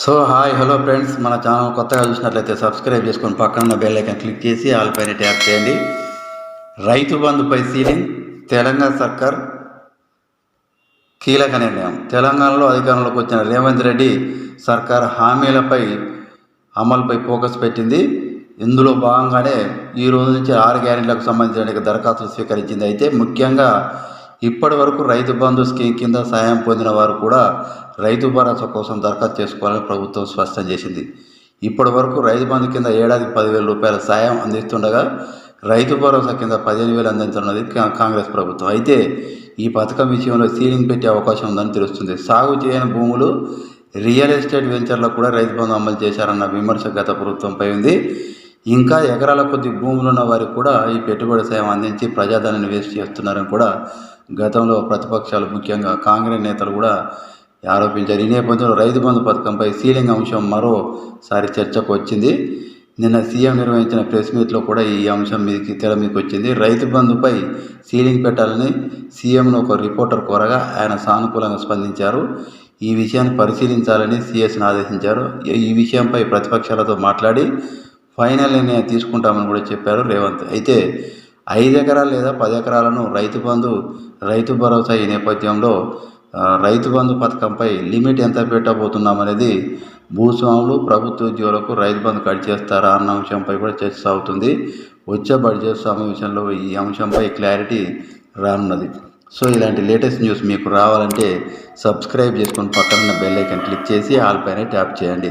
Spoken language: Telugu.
So hi hello friends. మన ఛానల్ కొత్తగా చూసినట్లయితే సబ్స్క్రైబ్ చేసుకొని పక్కన బెల్ ఐకన్ క్లిక్ చేసి ఆల్ పైన ట్యాప్ చేయండి. రైతు బంధుపై సీలింగ్ తెలంగాణ సర్కార్ కీలక నిర్ణయం. తెలంగాణలో అధికారంలోకి వచ్చిన రేవంత్ రెడ్డి సర్కార్ హామీలపై అమలుపై ఫోకస్ పెట్టింది. ఇందులో భాగంగానే ఈ రోజు నుంచి ఆరు గ్యారెంటీలకు సంబంధించిన దరఖాస్తులు స్వీకరించింది. అయితే ముఖ్యంగా ఇప్పటి వరకు రైతు బంధు స్కీమ్ కింద సాయం పొందిన వారు కూడా రైతు భరోసా కోసం దరఖాస్తు చేసుకోవాలని ప్రభుత్వం స్పష్టం చేసింది. ఇప్పటి వరకు రైతు బంధు కింద ఏడాది పదివేల రూపాయల సాయం అందిస్తుండగా రైతు భరోసా కింద పదిహేను వేలు అందించనున్నది కా- కాంగ్రెస్ ప్రభుత్వం. అయితే ఈ పథకం విషయంలో సీలింగ్ పెట్టే అవకాశం ఉందని తెలుస్తుంది. సాగు చేయని భూములు రియల్ ఎస్టేట్ వెంచర్లకు కూడా రైతు బంధు అమలు చేశారన్న విమర్శ గత ప్రభుత్వంపై ఉంది. ఇంకా ఎకరాల కొద్ది భూములు ఉన్న వారికి కూడా ఈ పెట్టుబడి సాయం అందించి ప్రజాధనాన్ని వేస్ట్ చేస్తున్నారని కూడా గతంలో ప్రతిపక్షాలు ముఖ్యంగా కాంగ్రెస్ నేతలు కూడా ఆరోపించారు. ఈ నేపథ్యంలో రైతు బంధు పథకంపై సీలింగ్ అంశం మరోసారి చర్చకు వచ్చింది. నిన్న సీఎం నిర్వహించిన ప్రెస్ మీట్లో కూడా ఈ అంశం మీదకి తెర మీకు వచ్చింది. రైతు బంధుపై సీలింగ్ పెట్టాలని సీఎంను ఒక రిపోర్టర్ కోరగా ఆయన సానుకూలంగా స్పందించారు. ఈ విషయాన్ని పరిశీలించాలని సీఎస్ను ఆదేశించారు. ఈ విషయంపై ప్రతిపక్షాలతో మాట్లాడి ఫైనల్ నిర్ణయం తీసుకుంటామని కూడా చెప్పారు రేవంత్. అయితే ఐదు ఎకరాలు లేదా పది ఎకరాలను రైతు బంధు రైతు భరోసా ఈ నేపథ్యంలో రైతు బంధు పథకంపై లిమిట్ ఎంత పెట్టబోతున్నామనేది భూస్వాములు ప్రభుత్వ ఉద్యోగులకు రైతు బంధు కట్ చేస్తారా అన్న అంశంపై కూడా చర్చ సాగుతుంది. వచ్చే బడ్జెట్ సమావేశంలో ఈ అంశంపై క్లారిటీ రానున్నది. సో ఇలాంటి లేటెస్ట్ న్యూస్ మీకు రావాలంటే సబ్స్క్రైబ్ చేసుకొని పక్కన బెల్ ఐకన్ క్లిక్ చేసి ఆల్ పైన ట్యాప్ చేయండి.